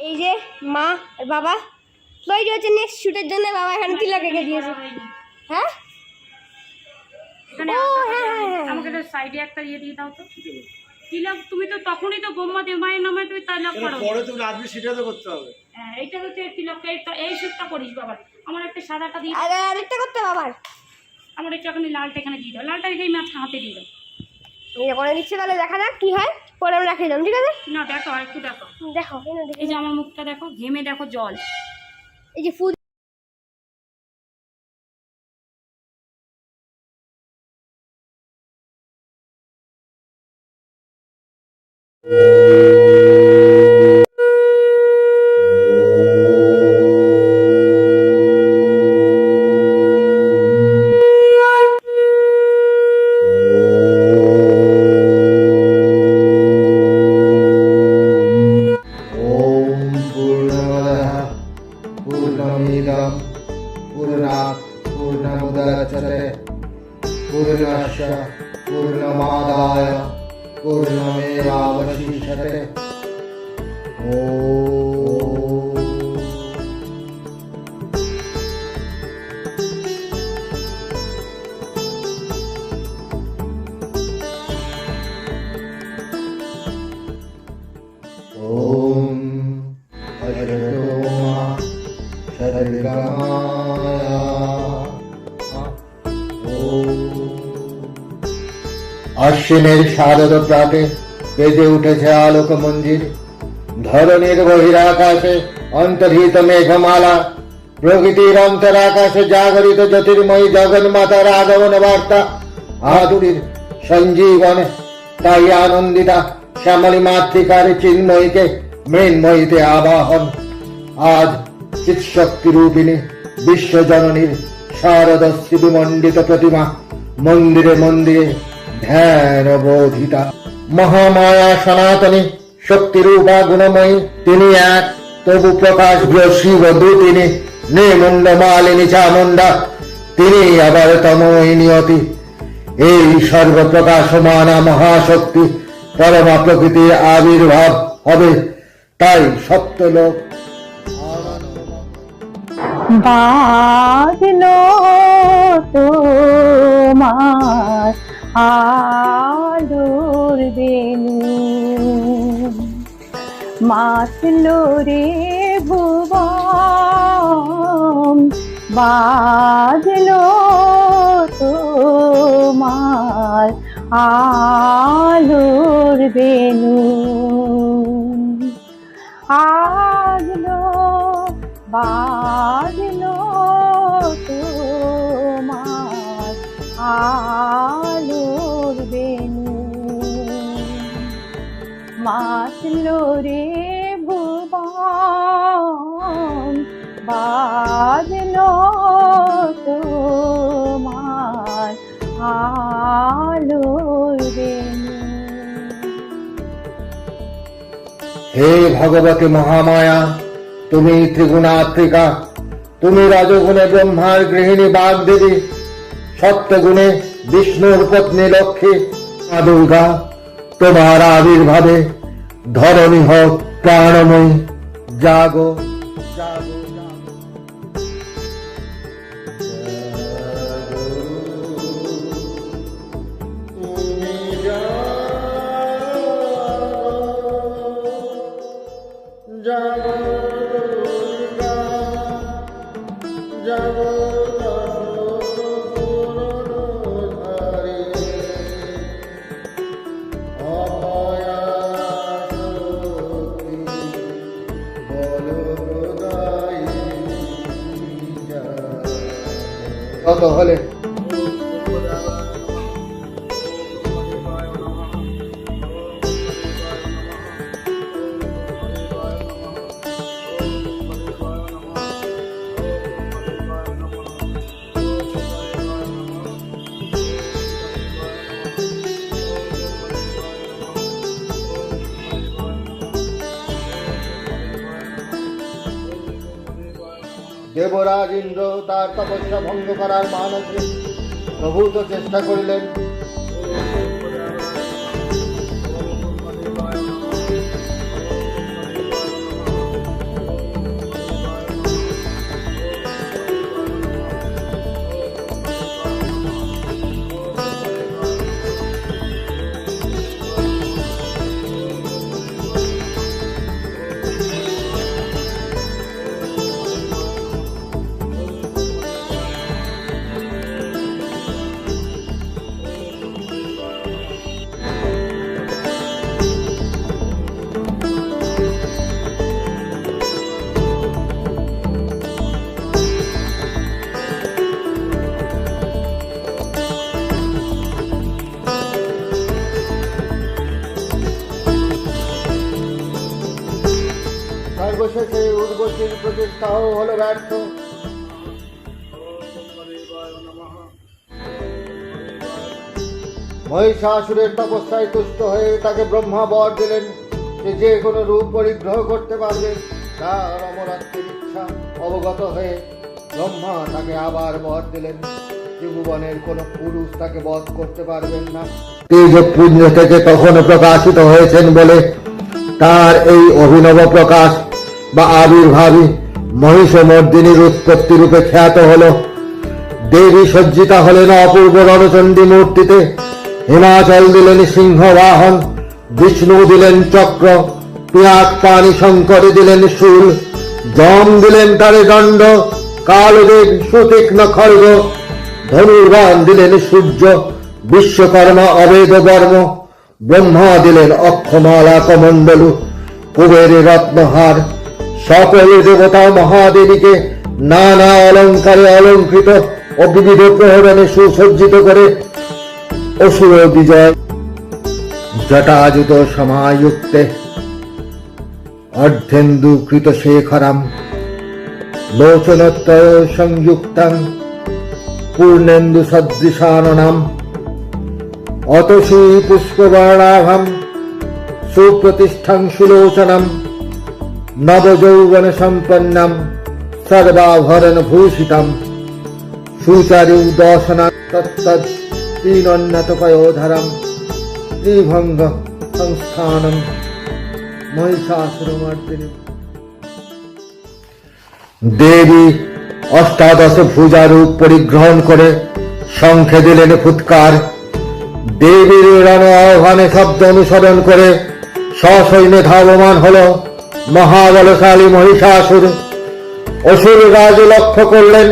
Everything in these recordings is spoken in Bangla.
এই যে মা আর বাবা তৈরি হচ্ছে নেক্সট শুটের জন্য। বাবা এখানে তিলক রেখে দিয়েছে? হ্যাঁ? এখানে ও, হ্যাঁ, হ্যাঁ, হ্যাঁ। আমাকে সাইডে একটা ইয়ে দিয়ে দাও তো। তিলক তুমি তো তখনই তো বোম্মা দিয়ে মায়ের নামে তুমি তিলক করো। পরে তুমি রাজবি সেটা তো করতে হবে। হ্যাঁ, এইটা হচ্ছে তিলক এই তো- এই সুটটা করিস বাবা। আমার একটা সাদাটা দিয়ে আর আরেকটা করতে হবে আমার একটু এখানে লালটা এখানে দিয়ে দাও। লালটা হাতে দিয়ে দাও। এই করে দিচ্ছে তাহলে দেখা যাক কি হয়। পরে আমি রাখে দিলাম ঠিক আছে? না দেখো আর একটু দেখো দেখো এই যে আমার মুখটা দেখো ঘেমে দেখো জল। এই যে ফুল ॐ पूर्णमिदं पूर्णात् पूर्णमुदच्यते पूर्णश्च पूर्णमादाय पूर्णमेवावशिष्यते। আশ্বিনের শারদ প্রাতে বেজে উঠেছে আলোক মঞ্জির ধরণীর বহিরাকাশে অন্তর্হিত মেঘমালা, প্রকৃতির অন্তরাকাশে জাগরিত জ্যোতির্ময়ী জগন্মাতার আগমন বার্তা। আদুরির সঞ্জীবনে, তাই আনন্দিতা শ্যামলী মাতৃকার চিন্ময়ীকে মৃন্ময়ীতে আবাহন। আজ চিৎশক্তি রূপিণী বিশ্বজননীর শারদ শ্রীমণ্ডিত প্রতিমা মন্দিরে মন্দিরে ধ্যান বোধিতা মহামায়া সনাতনী, শক্তিরূপা গুণময়ী, তিনি এক। তবু প্রকাশ শিব দুতিনি নির্মুণ্ড মালিনী চামুণ্ডা, তিনি আবার তময়ী নিয়তি। এই সর্বপ্রকাশমানা মহাশক্তি পরমা প্রকৃতির আবির্ভাব হবে, তাই সত্যলোক বাজলো তোমার আলোর বেনু মাতলো রে ভুবন বাজলো তোমার আলোর বেনু। আগলো বাজলো রে ভুবন, বাজলো তোমার আলোর বেনু হে ভগবতী মহামায়া, তুমি ত্রিগুণাত্রিকা তুমি রাজগুণে ব্রহ্মার গৃহিণী বাগদেবী সত্যগুণে বিষ্ণুর পত্নী লক্ষ্মী মা দুর্গা, তোমার আবির্ভাবে ধরণী হোক প্রাণময়ী জাগো জাগো জাগো। জাগো কত হলে দেবরাজ ইন্দ্র তার তপস্যা ভঙ্গ করার মানসে প্রভূত চেষ্টা করিলেন। সর্বশেষে উর্বশীর প্রতিষ্ঠাও হলো ব্যর্থ। মহিষাসুরের তপস্যায় তুষ্ট হয়ে তাকে ব্রহ্মা বর দিলেন। যে যে কোনো রূপ পরিগ্রহ করতে পারবে, তার অমরত্বের ইচ্ছা অবগত হয়ে ব্রহ্মা তাকে আবার বর দিলেন। ত্রিভুবনের কোনো পুরুষ তাকে বধ করতে পারবেন না। তেজপুঞ্জ থেকে তখন প্রকাশিত হয়েছেন বলে তার এই অভিনব প্রকাশ বা আবির্ভাবই মহিষমর্দিনীর উৎপত্তি রূপে খ্যাত হলো। দেবী সজ্জিতা হলেন অপূর্ব রণচণ্ডী মূর্তিতে। হিমাচল দিলেন সিংহ বাহন বিষ্ণু দিলেন চক্র পিয়াক পানি শঙ্করে দিলেন শুল জম দিলেন তারে দণ্ড কালদেব সুতীক্ষ্ণ খর্গ ধনুর্বান দিলেন সূর্য, বিশ্বকর্মা অবেদ বর্ম, ব্রহ্মা দিলেন অক্ষমালা কমণ্ডলু, কুবের রত্নহার। সকল দেবতা মহাদেবীকে নানা অলঙ্কারে অলঙ্কৃত ও বিবিধ প্রহরণে সুসজ্জিত করে অসুর বিজয় জটাজুত সমায়ুক্তে অর্ধেন্দু কৃত শেখরম লোচনত্রয় সংযুক্তং পূর্ণেন্দু সদৃশাননাম অতসী পুষ্পবর্ণাভম সুপ্রতিষ্ঠাং সুলোচনম নবযৌবন সম্পন্নম সর্বাভরণ ভূষিতম সুচারু দর্শনা তিনোন্নত ত্রিভঙ্গ সংস্থানম মহিষাসুরমর্দিনী দেবী অষ্টাদশ ভুজারূপ পরিগ্রহণ করে শঙ্খে দিলেন ফুৎকার দেবীর রণ আহ্বানে শব্দ অনুসরণ করে সসৈন্যে ধাবমান হল মহাবলশালী মহিষাসুর। অসুর রাজ লক্ষ্য করলেন,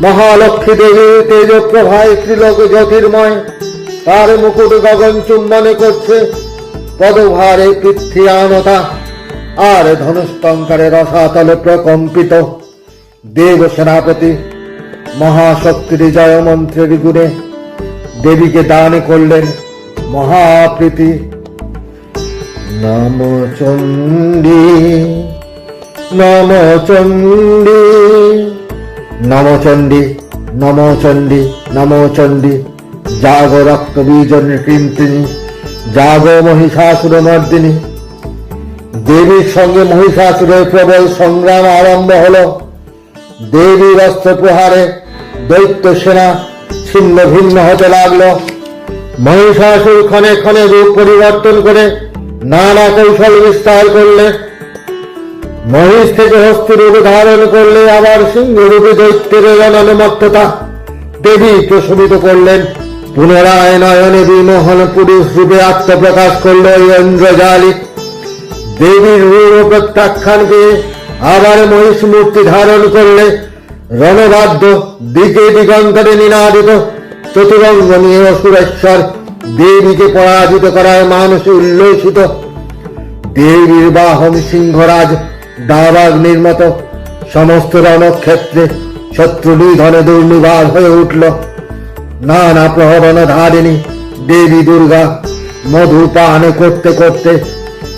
মহালক্ষ্মী দেবী তেজ প্রভায় ত্রিলোক জ্যোতির্ময়, তার মুকুট গগন চুম্বনে করছে, পদভারে পৃথ্বীয়ানতা আর ধনুষ্টঙ্কারে রসাতলে প্রকম্পিত। দেব সেনাপতি মহাশক্তির জয় মন্ত্রের গুণে দেবীকে দান করলেন মহাপ্রীতি। নম চণ্ডী নম চণ্ডী নম চণ্ডী নম চণ্ডী নম চণ্ডী, জাগ রক্ত বীজন কৃন্তিনী জাগ মহিষাসুর মর্দিনী দেবীর সঙ্গে মহিষাসুরের প্রবল সংগ্রাম আরম্ভ হলো। দেবীর অস্ত্র প্রহারে দৈত্য সেনা ছিন্ন ভিন্ন হতে লাগল। মহিষাসুর ক্ষণে ক্ষণে রূপ পরিবর্তন করে নানা কৌশল বিস্তার করলে, মহিষ থেকে হস্তি রূপ ধারণ করলে আবার সিংহ রূপে দৈত্যের রণমত্ততা দেবী প্রশমিত করলেন। পুনরায় নয়নে বিমোহন পুরুষ রূপে আত্মপ্রকাশ করল ইন্দ্রজালী। দেবীর রূপ প্রত্যাখ্যান পেয়ে আবার মহিষ মূর্তি ধারণ করলে রণবাদ্য দিকে দিগন্তরে নিনাদিত চতুরঙ্গ নিয়ে অসুরেশ্বর দেবীকে পরাজিত করায় মানুষ উল্লসিত। দেবীর বাহন সিংহরাজ দাবাগ্নির মতো সমস্ত রণক্ষেত্রে শত্রু নিধনে দুর্নিবার হয়ে উঠল। নানা প্রহরণ ধারিণী, দেবী দুর্গা মধু পান করতে করতে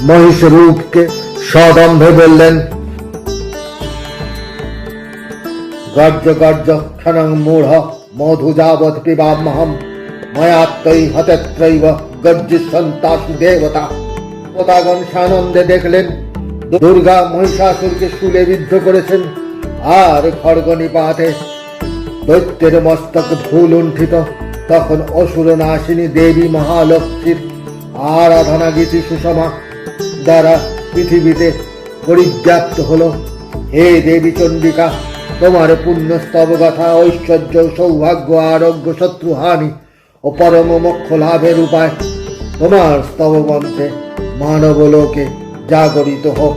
মহিষ রূপকে সদম্ভে বললেন গর্জ গর্জ ক্ষণং মূঢ়, মধু যাবৎ পিবামহম ময়াত্তৈ হতত্রৈব গর্জিসন্তাসু দেবতা। পোতাগণ সানন্দে দেখলেন, দুর্গা মহিষাসুরকে শুলে বিদ্ধ করেছেন, আর খড়গ নিপাতে দৈত্যের মস্তক ধুল উণ্ঠিত তখন অসুর নাশিনী দেবী মহালক্ষ্মীর আরাধনা গীতি সুষমা দ্বারা পৃথিবীতে পরিব্যাপ্ত হলো। হে দেবী চণ্ডিকা, তোমার পুণ্য স্তব গাথা ঐশ্বর্য, সৌভাগ্য, আরোগ্য, শত্রুহানি ও পরম মোক্ষ লাভের উপায়। তোমার স্তব মন্ত্রে মানবলোকে জাগরিত হোক।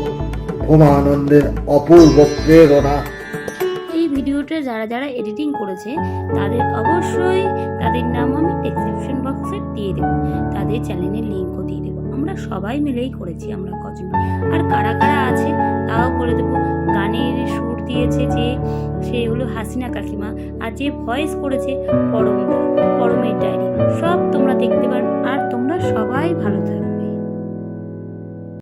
ভূমানন্দের অপূর্ব প্রেরণা। এই ভিডিওটা যারা যারা এডিটিং করেছে, তাদের অবশ্যই তাদের নাম আমি ডেসক্রিপশন বক্সে দিয়ে দেবো। তাদের চ্যানেলের লিঙ্কও দিয়ে দেবো। আমরা সবাই মিলেই করেছি, আমরা কজন। আর কারা কারা আছে, তাও বলে দেবো। গানের সুর দিয়েছে যে সে হলো হাসিনা কাকিমা আর যে ভয়েস করেছে পরম পরমের ডায়েরি। সব তোমরা দেখতে পারো আর তোমরা সবাই ভালো থাকো।